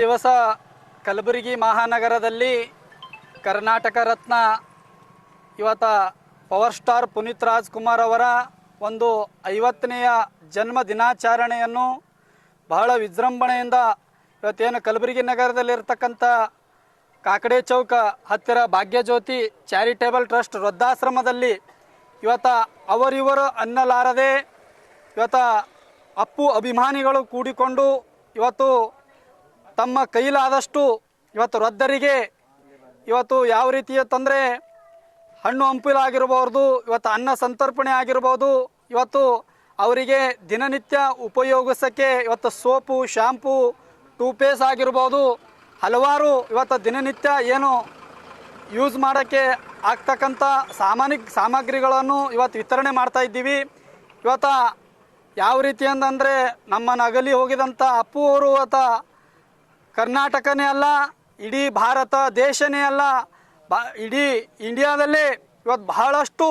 ದಿವಸ ಕಲಬುರಗಿ ಮಹಾನಗರದಲ್ಲಿ ಕರ್ನಾಟಕ ರತ್ನ ಇವತ್ತ power star Puneeth Rajkumar ಅವರ ಒಂದು ಐವತ್ತನೆಯ ಜನ್ಮ ದಿನಾಚರಣೆಯನ್ನು ಬಹಳ ವಿಜೃಂಭಣೆಯಿಂದ ಇವತ್ತೇನು ಕಲಬುರಗಿ ನಗರದಲ್ಲಿರ್ತಕ್ಕಂಥ ಕಾಕಡೆ ಚೌಕ ಹತ್ತಿರ ಭಾಗ್ಯಜ್ಯೋತಿ ಚಾರಿಟೇಬಲ್ ಟ್ರಸ್ಟ್ ವೃದ್ಧಾಶ್ರಮದಲ್ಲಿ ಇವತ್ತ ಅವರಿವರು ಅನ್ನಲಾರದೆ ಇವತ್ತ ಅಪ್ಪು ಅಭಿಮಾನಿಗಳು ಕೂಡಿಕೊಂಡು ಇವತ್ತು ತಮ್ಮ ಕೈಲಾದಷ್ಟು ಇವತ್ತು ವೃದ್ಧರಿಗೆ ಇವತ್ತು ಯಾವ ರೀತಿಯ ತೊಂದರೆ, ಹಣ್ಣು ಹಂಪಿಲಾಗಿರ್ಬೋದು ಇವತ್ತು ಅನ್ನ ಸಂತರ್ಪಣೆ ಆಗಿರ್ಬೋದು ಇವತ್ತು ಅವರಿಗೆ ದಿನನಿತ್ಯ ಉಪಯೋಗಿಸೋಕ್ಕೆ ಇವತ್ತು ಸೋಪು ಶ್ಯಾಂಪು ಟೂಪೇಸ್ ಆಗಿರ್ಬೋದು ಹಲವಾರು ಇವತ್ತು ದಿನನಿತ್ಯ ಏನು ಯೂಸ್ ಮಾಡೋಕ್ಕೆ ಆಗ್ತಕ್ಕಂಥ ಸಾಮಾನ್ಯ ಸಾಮಗ್ರಿಗಳನ್ನು ಇವತ್ತು ವಿತರಣೆ ಮಾಡ್ತಾ ಇದ್ದೀವಿ. ಇವತ್ತು ಯಾವ ರೀತಿ ಅಂತಂದರೆ ನಮ್ಮ ನಗಲಿ ಹೋಗಿದಂಥ ಅಪ್ಪು ಅವರು ಇವತ್ತು ಕರ್ನಾಟಕನೇ ಅಲ್ಲ, ಇಡೀ ಭಾರತ ದೇಶನೇ ಅಲ್ಲ. ಬಾ, ಇಡೀ ಇಂಡಿಯಾದಲ್ಲಿ ಇವತ್ತು ಬಹಳಷ್ಟು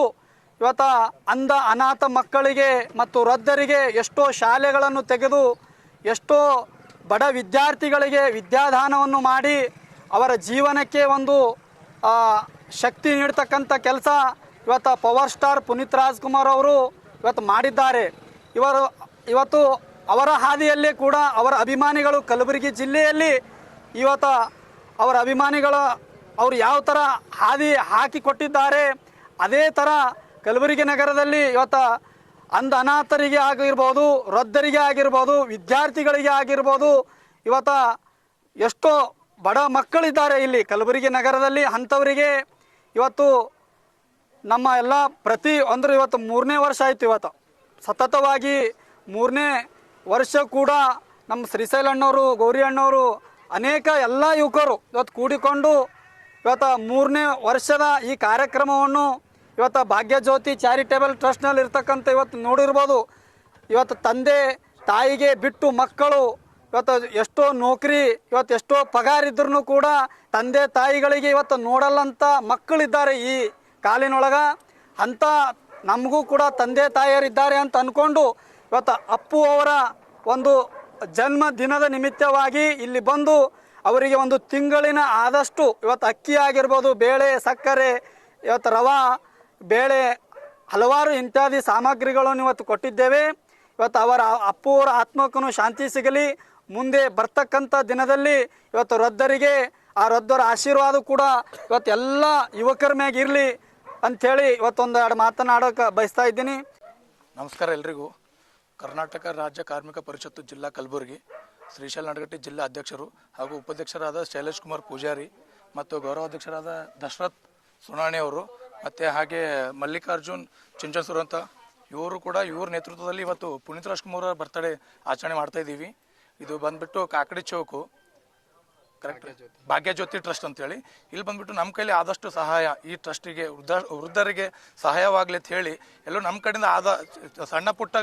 ಇವತ್ತು ಅಂಧ ಅನಾಥ ಮಕ್ಕಳಿಗೆ ಮತ್ತು ವೃದ್ಧರಿಗೆ ಎಷ್ಟೋ ಶಾಲೆಗಳನ್ನು ತೆಗೆದು, ಎಷ್ಟೋ ಬಡ ವಿದ್ಯಾರ್ಥಿಗಳಿಗೆ ವಿದ್ಯಾದಾನವನ್ನು ಮಾಡಿ ಅವರ ಜೀವನಕ್ಕೆ ಒಂದು ಶಕ್ತಿ ನೀಡ್ತಕ್ಕಂಥ ಕೆಲಸ ಇವತ್ತು ಪವರ್ ಸ್ಟಾರ್ ಪುನೀತ್ ರಾಜ್ಕುಮಾರ್ ಅವರು ಇವತ್ತು ಮಾಡಿದ್ದಾರೆ. ಇವರು, ಇವತ್ತು ಅವರ ಹಾದಿಯಲ್ಲಿ ಕೂಡ ಅವರ ಅಭಿಮಾನಿಗಳು ಕಲಬುರಗಿ ಜಿಲ್ಲೆಯಲ್ಲಿ ಇವತ್ತು ಅವರ ಅಭಿಮಾನಿಗಳ ಅವರು ಯಾವ ಥರ ಹಾದಿ ಹಾಕಿಕೊಟ್ಟಿದ್ದಾರೆ, ಅದೇ ಥರ ಕಲಬುರಗಿ ನಗರದಲ್ಲಿ ಇವತ್ತು ಅಂಧ ಅನಾಥರಿಗೆ ಆಗಿರ್ಬೋದು, ವೃದ್ಧರಿಗೆ ಆಗಿರ್ಬೋದು, ವಿದ್ಯಾರ್ಥಿಗಳಿಗೆ ಆಗಿರ್ಬೋದು, ಇವತ್ತು ಎಷ್ಟೋ ಬಡ ಮಕ್ಕಳಿದ್ದಾರೆ ಇಲ್ಲಿ ಕಲಬುರಗಿ ನಗರದಲ್ಲಿ. ಅಂಥವರಿಗೆ ಇವತ್ತು ನಮ್ಮ ಎಲ್ಲ ಪ್ರತಿ ಅಂದರೆ ಇವತ್ತು ಮೂರನೇ ವರ್ಷ ಆಯಿತು ಇವತ್ತು. ಸತತವಾಗಿ ಮೂರನೇ ವರ್ಷ ಕೂಡ ನಮ್ಮ ಶ್ರೀಶೈಲ ಅಣ್ಣವರು ಗೌರಿ ಅಣ್ಣವರು ಅನೇಕ ಎಲ್ಲ ಯುವಕರು ಇವತ್ತು ಕೂಡಿಕೊಂಡು ಇವತ್ತು ಮೂರನೇ ವರ್ಷದ ಈ ಕಾರ್ಯಕ್ರಮವನ್ನು ಇವತ್ತು ಭಾಗ್ಯಜ್ಯೋತಿ ಚಾರಿಟೇಬಲ್ ಟ್ರಸ್ಟ್ನಲ್ಲಿ ಇರ್ತಕ್ಕಂಥ ಇವತ್ತು ನೋಡಿರ್ಬೋದು. ಇವತ್ತು ತಂದೆ, ತಾಯಿಗೆ ಬಿಟ್ಟು ಮಕ್ಕಳು, ಇವತ್ತು ಎಷ್ಟೋ ನೌಕರಿ, ಇವತ್ತು ಎಷ್ಟೋ ಪಗಾರ ಇದ್ರೂ ಕೂಡ ತಂದೆ, ತಾಯಿಗಳಿಗೆ ಇವತ್ತು ನೋಡಲ್ಲಂಥ ಮಕ್ಕಳಿದ್ದಾರೆ ಈ ಕಾಲಿನೊಳಗ. ಅಂಥ ನಮಗೂ ಕೂಡ ತಂದೆ, ತಾಯಿಯರಿದ್ದಾರೆ ಅಂತ ಅಂದ್ಕೊಂಡು ಇವತ್ತು ಅಪ್ಪು ಅವರ ಒಂದು ಜನ್ಮ ದಿನದ ನಿಮಿತ್ತವಾಗಿ ಇಲ್ಲಿ ಬಂದು ಅವರಿಗೆ ಒಂದು ತಿಂಗಳಿನ ಆದಷ್ಟು ಇವತ್ತು ಅಕ್ಕಿ ಆಗಿರ್ಬೋದು, ಬೇಳೆ, ಸಕ್ಕರೆ, ಇವತ್ತು ರವಾ, ಬೇಳೆ, ಹಲವಾರು ಇಂತ್ಯಾದಿ ಸಾಮಗ್ರಿಗಳನ್ನು ಇವತ್ತು ಕೊಟ್ಟಿದ್ದೇವೆ. ಇವತ್ತು ಅವರ ಅಪ್ಪುವರ ಆತ್ಮಕ್ಕೂ ಶಾಂತಿ ಸಿಗಲಿ. ಮುಂದೆ ಬರ್ತಕ್ಕಂಥ ದಿನದಲ್ಲಿ ಇವತ್ತು ವೃದ್ಧರಿಗೆ, ಆ ವೃದ್ಧರ ಆಶೀರ್ವಾದ ಕೂಡ ಇವತ್ತು ಎಲ್ಲ ಯುವಕರ ಮ್ಯಾಗ ಇರಲಿ ಅಂಥೇಳಿ ಇವತ್ತೊಂದು ಎರಡು ಮಾತನಾಡೋಕೆ ಬಯಸ್ತಾ ಇದ್ದೀನಿ. ನಮಸ್ಕಾರ ಎಲ್ರಿಗೂ. ಕರ್ನಾಟಕ ರಾಜ್ಯ ಕಾರ್ಮಿಕ ಪರಿಷತ್ತು ಜಿಲ್ಲಾ ಕಲಬುರಗಿ, ಶ್ರೀಶೈಲ ನಡಗಟ್ಟಿ ಜಿಲ್ಲಾ ಅಧ್ಯಕ್ಷರು ಹಾಗೂ ಉಪಾಧ್ಯಕ್ಷರಾದ ಶೈಲೇಶ್ ಕುಮಾರ್ ಪೂಜಾರಿ ಮತ್ತು ಗೌರವಾಧ್ಯಕ್ಷರಾದ ದಶರಥ್ ಸುನಾಣಿ ಅವರು ಮತ್ತು ಹಾಗೆ ಮಲ್ಲಿಕಾರ್ಜುನ್ ಚಿಂಚನ್ಸೂರು ಅಂತ ಇವರು ಕೂಡ ಇವ್ರ ನೇತೃತ್ವದಲ್ಲಿ ಇವತ್ತು ಪುನೀತ್ ರಾಜ್ಕುಮಾರ್ ಅವರ ಬರ್ತಡೇ ಆಚರಣೆ ಮಾಡ್ತಾ ಇದ್ದೀವಿ. ಇದು ಬಂದ್ಬಿಟ್ಟು ಕಾಕಡಿ ಚೌಕು. ಕರೆಕ್ಟ್ ಭಾಗ್ಯಜ್ಯೋತಿ. ಟ್ರಸ್ಟ್ ಅಂತೇಳಿ. ಇಲ್ಲಿ ಬಂದ್ಬಿಟ್ಟು ನಮ್ಮ ಕೈಲಿ ಆದಷ್ಟು ಸಹಾಯ ಈ ಟ್ರಸ್ಟಿಗೆ ವೃದ್ಧ ವೃದ್ಧರಿಗೆ ಸಹಾಯವಾಗಲಿ ಅಂತ ಹೇಳಿ ಎಲ್ಲೋ ನಮ್ಮ ಕಡೆಯಿಂದ ಆದ ಸಣ್ಣ ಪುಟ್ಟ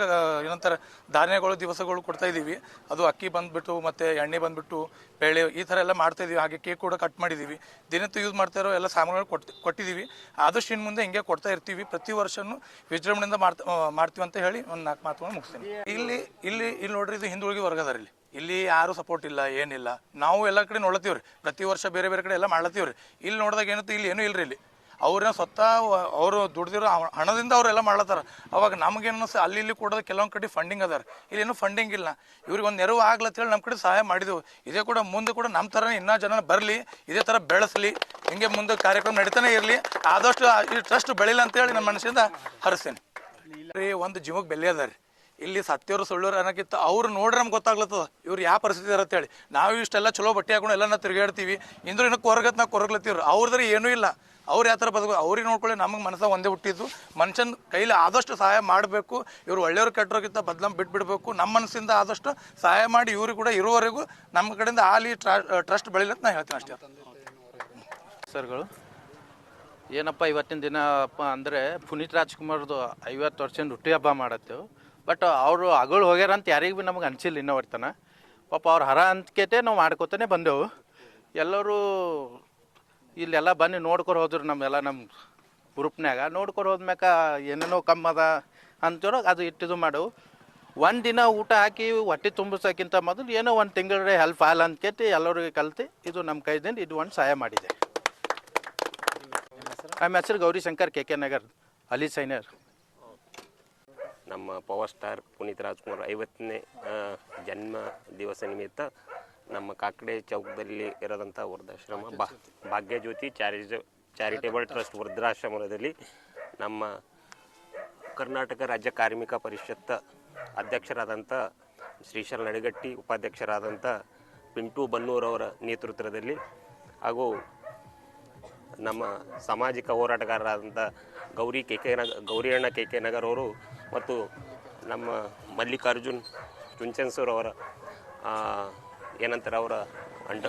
ಏನಂತಾರೆ ಧಾನ್ಯಗಳು ದಿವಸಗಳು ಕೊಡ್ತಾ ಇದ್ದೀವಿ. ಅದು ಅಕ್ಕಿ ಬಂದ್ಬಿಟ್ಟು ಮತ್ತು ಎಣ್ಣೆ ಬಂದ್ಬಿಟ್ಟು ಬೇಳೆ ಈ ಥರ ಎಲ್ಲ ಮಾಡ್ತಾ ಇದೀವಿ ಹಾಗೆ ಕೇಕ್ ಕೂಡ ಕಟ್ ಮಾಡಿದ್ದೀವಿ. ದಿನತ್ತು ಯೂಸ್ ಮಾಡ್ತಾ ಇರೋ ಎಲ್ಲ ಸಾಮಾನುಗಳು ಕೊಟ್ಟು ಕೊಟ್ಟಿದ್ದೀವಿ. ಆದಷ್ಟು ಇನ್ನು ಮುಂದೆ ಹಿಂಗೆ ಕೊಡ್ತಾ ಇರ್ತೀವಿ. ಪ್ರತಿ ವರ್ಷವೂ ವಿಜೃಂಭಣೆಯಿಂದ ಮಾಡ್ತಾ ಮಾಡ್ತೀವಿ ಅಂತ ಹೇಳಿ ಒಂದು ನಾಲ್ಕು ಮಾತುಗಳು ಮುಗಿಸ್ತೀನಿ. ಇಲ್ಲಿ ಇಲ್ಲಿ ಇಲ್ಲಿ ನೋಡ್ರಿ ಇದು ಹಿಂದುಳಿಗೆ ವರ್ಗದಾರ ಇಲ್ಲಿ. ಇಲ್ಲಿ ಯಾರು ಸಪೋರ್ಟ್ ಇಲ್ಲ, ಏನಿಲ್ಲ. ನಾವು ಎಲ್ಲ ಕಡೆ ನೋಡ್ಲತ್ತೀವ್ರಿ. ಪ್ರತಿ ವರ್ಷ ಬೇರೆ ಬೇರೆ ಕಡೆ ಎಲ್ಲ ಮಾಡ್ಲತ್ತೀವ್ರಿ. ಇಲ್ಲಿ ನೋಡಿದಾಗ ಏನಂತ ಇಲ್ಲಿ ಏನೂ ಇಲ್ರಿ ಇಲ್ಲಿ. ಅವ್ರನ್ನ ಸ್ವತಃ ಅವರು ದುಡ್ದಿರೋ ಹಣ- ಹಣದಿಂದ ಅವರೆಲ್ಲ ಮಾಡ್ಲತ್ತಾರ. ಅವಾಗ ನಮಗೇನು ಅಲ್ಲಿ ಇಲ್ಲಿ ಕೂಡ ಕೆಲವೊಂದು ಕಡೆ ಫಂಡಿಂಗ್ ಅದಾರ ಏನು ಫಂಡಿಂಗ್ ಇಲ್ಲ. ಇವ್ರಿಗೆ ಒಂದು ನೆರವು ಆಗ್ಲತ್ತೇಳಿ ನಮ್ಮ ಕಡೆ ಸಹಾಯ ಮಾಡಿದೆವು. ಇದೇ ಕೂಡ ಮುಂದೆ ಕೂಡ ನಮ್ಮ ಥರ ಇನ್ನೂ ಜನ ಬರಲಿ, ಇದೇ ಥರ ಬೆಳೆಸಲಿ, ಹಿಂಗೆ ಮುಂದೆ ಕಾರ್ಯಕ್ರಮ ನಡೀತಾನೆ ಇರಲಿ. ಆದಷ್ಟು ಈ ಟ್ರಸ್ಟ್ ಬೆಳಿಲ್ಲ ಅಂತೇಳಿ ನಮ್ಮ ಮನಸ್ಸಿಂದ ಹರಿಸ್ತೇನೆ. ಒಂದು ಜೀವಕ್ಕೆ ಬೆಲೆ ಅದ ರೀ ಇಲ್ಲಿ ಸತ್ಯವ್ರು ಸುಳ್ಳೋರು ಅನ್ನೋಕ್ಕಿಂತ ಅವ್ರು ನೋಡ್ರೆ ನಮ್ಗೆ ಗೊತ್ತಾಗ್ಲತ್ತದ. ಇವ್ರು ಯಾವ ಪರಿಸ್ಥಿತಿ ಹೇಳಿ. ನಾವು ಇಷ್ಟೆಲ್ಲ ಚಲೋ ಬಟ್ಟೆ ಹಾಕೊಂಡು ಎಲ್ಲ ತಿರುಗಾಡ್ತೀವಿ. ಇಂದ್ರೆ ಇನ್ನೂ ಕೊರಗತ್ ನಾವು ಕೊರಗ್ಲತ್ತೀವ್ರು. ಅವ್ರದ್ರೆ ಏನೂ ಇಲ್ಲ. ಅವ್ರು ಯಾವ ಥರ ಬದುಕು, ಅವ್ರಿಗೆ ನೋಡ್ಕೊಳ್ಳಿ ನಮಗೆ ಮನಸ್ಸಾಗ ಒಂದೇ ಹುಟ್ಟಿದ್ದು. ಮನುಷ್ಯನ ಕೈಲಿ ಆದಷ್ಟು ಸಹಾಯ ಮಾಡಬೇಕು. ಇವ್ರು ಒಳ್ಳೆಯವ್ರು ಕೆಟ್ಟರೋಗಿಂತ ಬದಲಾಮ್ ಬಿಟ್ಬಿಡ್ಬೇಕು. ನಮ್ಮ ಮನಸ್ಸಿಂದ ಆದಷ್ಟು ಸಹಾಯ ಮಾಡಿ ಇವ್ರಿಗೆ ಕೂಡ ಇರುವವರೆಗೂ ನಮ್ಮ ಕಡೆಯಿಂದ ಆಲಿ ಟ್ರಸ್ಟ್ ಬೆಳಿಲ್ಲ ಅಂತ ನಾನು ಹೇಳ್ತೀನಿ ಅಷ್ಟೇ. ಸರ್ಗಳು, ಏನಪ್ಪ ಇವತ್ತಿನ ದಿನ ಅಪ್ಪ ಅಂದರೆ ಪುನೀತ್ ರಾಜ್ಕುಮಾರ್ದು ಐವತ್ತು ವರ್ಷದ ಹುಟ್ಟಿ ಹಬ್ಬ ಮಾಡತ್ತೇವೆ ಬಟ್ ಅವರು ಅಗಳು ಹೋಗ್ಯಾರ ಅಂತ ಯಾರಿಗೂ ಭೀ ನಮಗೆ ಅನಿಸಿಲ್ಲ ಇನ್ನೋವರ್ತನ ಪಾಪ ಅವ್ರ ಹರ ಅಂತ್ಕೇತೆ ನಾವು ಮಾಡ್ಕೋತಾನೆ ಬಂದೆವು. ಎಲ್ಲರೂ ಇಲ್ಲೆಲ್ಲ ಬನ್ನಿ ನೋಡ್ಕೊಂಡು ಹೋದ್ರು ನಮ್ಮೆಲ್ಲ ನಮ್ಮ ಗ್ರೂಪ್ನಾಗ ನೋಡ್ಕೊಂಡು ಹೋದ್ಮ್ಯಾಕ ಏನೇನೋ ಕಮ್ಮಿ ಅದ ಅಂತೇಳೋ ಅದು ಇಟ್ಟಿದು ಮಾಡು ಒಂದು ದಿನ ಊಟ ಹಾಕಿ ಹೊಟ್ಟೆ ತುಂಬಿಸೋಕ್ಕಿಂತ ಮೊದಲು ಏನೋ ಒಂದು ತಿಂಗಳ ಹೆಲ್ಪ್ ಆಲ್ ಅಂತ ಕೇಳಿ ಎಲ್ಲರಿಗೆ ಕಲ್ತು ಇದು ನಮ್ಮ ಕೈದಿಂದ ಇದು ಒಂದು ಸಹಾಯ ಮಾಡಿದೆ. ನಮ್ಮ ಹೆಸರು? ಗೌರಿಶಂಕರ್ ಕೆ ಕೆ ನಗರ್ ಅಲಿ ಸೈನರ್ ನಮ್ಮ ಪವರ್ ಸ್ಟಾರ್ ಪುನೀತ್ ರಾಜ್ಕುಮಾರ್ ಐವತ್ತನೇ ಜನ್ಮ ದಿವಸ ನಿಮಿತ್ತ ನಮ್ಮ ಕಾಕಡೆ ಚೌಕದಲ್ಲಿ ಇರೋದಂಥ ವೃದ್ಧಾಶ್ರಮ, ಬಾ, ಭಾಗ್ಯಜ್ಯೋತಿ ಚಾರಿಜ, ಚಾರಿಟೇಬಲ್ ಟ್ರಸ್ಟ್ ವೃದ್ಧಾಶ್ರಮದಲ್ಲಿ ನಮ್ಮ ಕರ್ನಾಟಕ ರಾಜ್ಯ ಕಾರ್ಮಿಕ ಪರಿಷತ್ ಅಧ್ಯಕ್ಷರಾದಂಥ ಶ್ರೀಶೈಲ್ ನಡಿಗಟ್ಟಿ ಉಪಾಧ್ಯಕ್ಷರಾದಂಥ ಪಿಂಟು ಬನ್ನೂರವರ ನೇತೃತ್ವದಲ್ಲಿ ಹಾಗೂ ನಮ್ಮ ಸಾಮಾಜಿಕ ಹೋರಾಟಗಾರರಾದಂಥ ಗೌರಿ ಕೆ ಕೆ ನಗ, ಗೌರಿಯಣ್ಣ ಕೆ ಕೆ ನಗರ್ ಮತ್ತು ನಮ್ಮ ಮಲ್ಲಿಕಾರ್ಜುನ್ ಚುಂಚನ್ಸೂರ್ ಅವರ ಏನಂತಾರೆ ಅವರ ಅಂಡ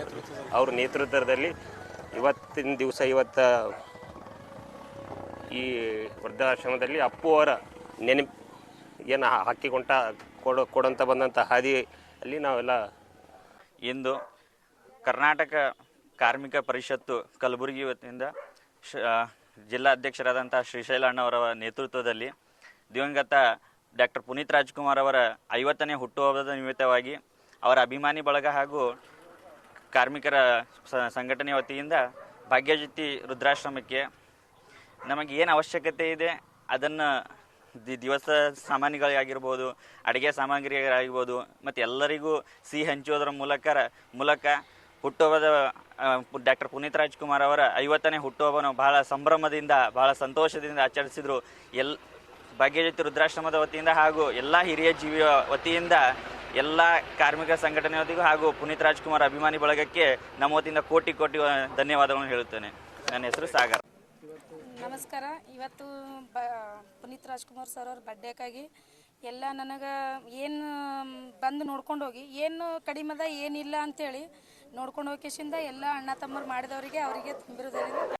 ಅವ್ರ ನೇತೃತ್ವದಲ್ಲಿ ಇವತ್ತಿನ ದಿವಸ, ಇವತ್ತು ಈ ವೃದ್ಧಾಶ್ರಮದಲ್ಲಿ ಅಪ್ಪು ಅವರ ನೆನಪು ಏನು ಹಾಕಿಕೊಂಡ, ಕೊಡ, ಕೊಡಂತ ಬಂದಂಥ ಹಾದಿಯಲ್ಲಿ ನಾವೆಲ್ಲ ಇಂದು ಕರ್ನಾಟಕ ಕಾರ್ಮಿಕ ಪರಿಷತ್ತು ಕಲಬುರಗಿ ವತಿಯಿಂದ ಶ ಜಿಲ್ಲಾಧ್ಯಕ್ಷರಾದಂಥ ಶ್ರೀಶೈಲಣ್ಣವರ ನೇತೃತ್ವದಲ್ಲಿ ದಿವಂಗತ ಡಾಕ್ಟರ್ ಪುನೀತ್ ರಾಜ್ಕುಮಾರ್ ಅವರ ಐವತ್ತನೇ ಹುಟ್ಟುಹಬ್ಬದ ನಿಮಿತ್ತವಾಗಿ ಅವರ ಅಭಿಮಾನಿ ಬಳಗ ಹಾಗೂ ಕಾರ್ಮಿಕರ ಸಂಘಟನೆ ವತಿಯಿಂದ ಭಾಗ್ಯಜ್ಯೋತಿ ರುದ್ರಾಶ್ರಮಕ್ಕೆ ನಮಗೆ ಏನು ಅವಶ್ಯಕತೆ ಇದೆ, ಅದನ್ನು ದಿ, ದಿವಸ ಸಾಮಾನುಗಳಿಗಾಗಿರ್ಬೋದು ಅಡುಗೆ ಸಾಮಗ್ರಿಗಳಾಗಿರ್ಬೋದು, ಮತ್ತು ಎಲ್ಲರಿಗೂ ಸಿಹಿ ಹಂಚುವುದರ ಮೂಲಕ ಮೂಲಕ ಹುಟ್ಟುಹಬ್ಬದ ಡಾಕ್ಟರ್ ಪುನೀತ್ ರಾಜ್ಕುಮಾರ್ ಅವರ ಐವತ್ತನೇ ಹುಟ್ಟುಹಬ್ಬವನ್ನು ಬಹಳ ಸಂಭ್ರಮದಿಂದ, ಬಹಳ ಸಂತೋಷದಿಂದ ಆಚರಿಸಿದರು. ಎಲ್ ಭಾಗ್ಯಜ್ಯೋತಿ ರುದ್ರಾಶ್ರಮದ ವತಿಯಿಂದ ಹಾಗೂ ಎಲ್ಲ ಹಿರಿಯ ಜೀವಿಯ ವತಿಯಿಂದ ಎಲ್ಲ ಕಾರ್ಮಿಕ ಸಂಘಟನೆ ವತಿಗೂ ಹಾಗೂ ಪುನೀತ್ ರಾಜ್ಕುಮಾರ್ ಅಭಿಮಾನಿ ಬಳಗಕ್ಕೆ ನಮ್ಮ ವತಿಯಿಂದ ಕೋಟಿ ಕೋಟಿ ಧನ್ಯವಾದಗಳನ್ನು ಹೇಳುತ್ತೇನೆ. ನನ್ನ ಹೆಸರು ಸಾಗರ್. ನಮಸ್ಕಾರ. ಇವತ್ತು ಬ, ಪುನೀತ್ ರಾಜ್ಕುಮಾರ್ ಸರ್ ಅವ್ರ ಬರ್ಡೇಕಾಗಿ ಎಲ್ಲ ನನಗೆ ಏನು ಬಂದು ನೋಡ್ಕೊಂಡು ಹೋಗಿ, ಏನು ಕಡಿಮೆ ಅದ ಏನಿಲ್ಲ ಅಂತೇಳಿ ನೋಡ್ಕೊಂಡು ಹೋಗಿಸಿಂದ ಎಲ್ಲ ಅಣ್ಣ ತಮ್ಮರು ಮಾಡಿದವರಿಗೆ ಅವರಿಗೆ ತುಂಬಿರೋದ್ರಿಂದ